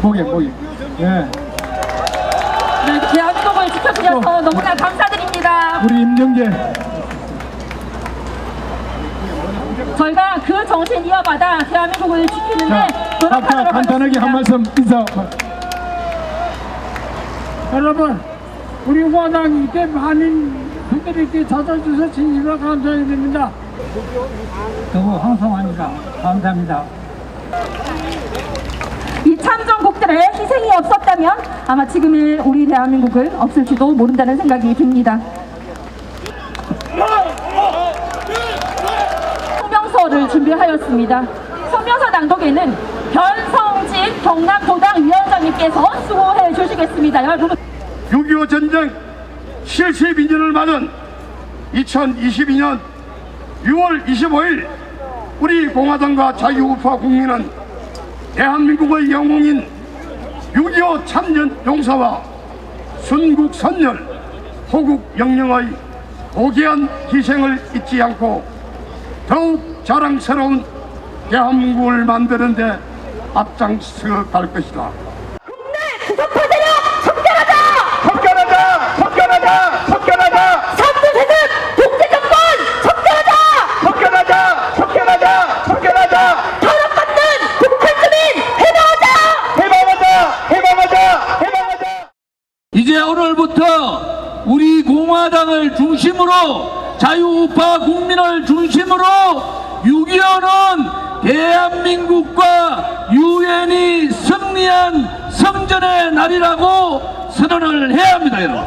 포기 포기 예. 네, 대한민국을 지켜주셔서 어. 너무나 감사드립니다. 우리 임정재 저희가 그 정신 이어받아 대한민국을 지키는데 노력하도록 자, 간단하게 하겠습니다. 한 말씀 인사 여러분 우리 원앙 이때 많은 분들에게 찾아주셔서 진심으로 감사드립니다. 너무 황성합니다. 감사합니다. 이 참전국들의 희생이 없었다면 아마 지금의 우리 대한민국은 없을지도 모른다는 생각이 듭니다. 성명서를 준비하였습니다. 성명서 낭독에는 변성진 경남도당 위원장님께서 수고해 주시겠습니다. 여러분 6.25 전쟁 72년을 맞은 2022년 6월 25일 우리 공화당과 자유우파 국민은 대한민국의 영웅인 6.25 참전 용사와 순국 선열 호국 영령의 고귀한 희생을 잊지 않고 더욱 자랑스러운 대한민국을 만드는 데 앞장서 갈 것이다. 척결하자! 척결하자! 척결하자! 삼두세습 독재정권 척결하자! 척결하자! 척결하자! 척결하자! 탄압받는 북한주민 해방하자! 해방하자! 해방하자! 해방하자! 이제 오늘부터 우리 공화당을 중심으로 자유우파 국민을 중심으로 6.25는 대한민국과 유엔이 승리한 성전의 날이라고 선언을 해야 합니다 여러분